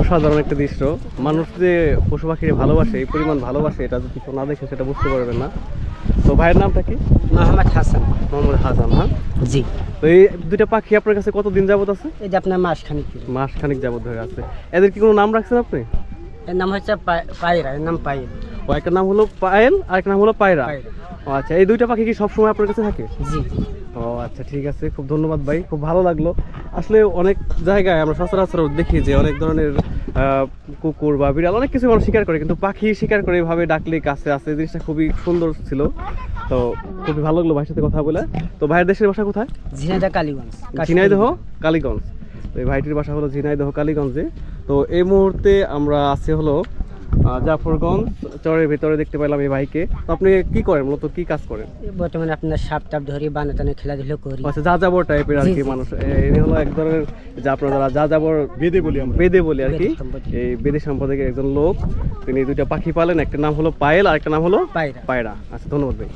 অসাধারণ একটা দৃশ্য। মানুষ যে পশু পাখির ভালোবাসে এই পরিমাণ ভালোবাসে এটা যদি কেউ না দেখে সেটা বুঝতে পারবেন না। তো ভাইয়ের নামটা কি? মোহাম্মদ হাসান। মোহাম্মদ হাসান হ্যাঁ? জি। তো এই দুইটা পাখি আপনার কাছে কতদিন যাবত আছে? এই যে আপনার মাস খানিক মাস খানিক যাবত ধরে আছে। এদের কি কোনো নাম রাখছেন আপনি? এর নাম হচ্ছে পায়রা এর নাম পায়েল ও একটা নাম হলো পায়েল আর একটা নাম হলো পায়রা। ও আচ্ছা এই দুইটা পাখি কি সবসময় আপনার কাছে থাকে? জি ও আচ্ছা ঠিক আছে খুব ধন্যবাদ ভাই খুব ভালো লাগল। আসলে অনেক জায়গায় আমরা সচরাচর দেখি যে অনেক ধরনের কুকুর বা বিড়াল অনেক কিছু মানুষ শিকার করে কিন্তু পাখি শিকার করে এভাবে ডাকলে কাছে আসে এই জিনিসটা খুবই সুন্দর ছিল। তো খুবই ভালো লাগল ভাইয়ের সাথে কথা বলে। তো ভাইয়ের দেশের বাসা কোথায়? ঝিনাইদা কালীগঞ্জ। ঝিনাইদহ কালীগঞ্জ। তো এই ভাইটির বাসা হলো ঝিনাইদহ কালীগঞ্জে। তো এই মুহূর্তে আমরা আছি হলো জাফরগঞ্জ চরের ভিতরে দেখতে পেলাম এই ভাইকে। তো আপনি কি করেন? মূলত কি কাজ করেন? বর্তমানে আপনার সাপ টাপ ধরি বানাতানে খেলাধুলো করি। আচ্ছা যা যাবর টাইপের আর কি মানুষ। এই হলো এক ধরনের যে আপনারা যা যাবর বেদে বলি আমরা। বেদে বলি আর কি। এই বেদে সম্প্রদায়ের একজন লোক তিনি দুইটা পাখি পালেন একটা নাম হলো পায়েল আর একটা নাম হলো পায়রা। পায়রা। আচ্ছা ধন্যবাদ ভাই।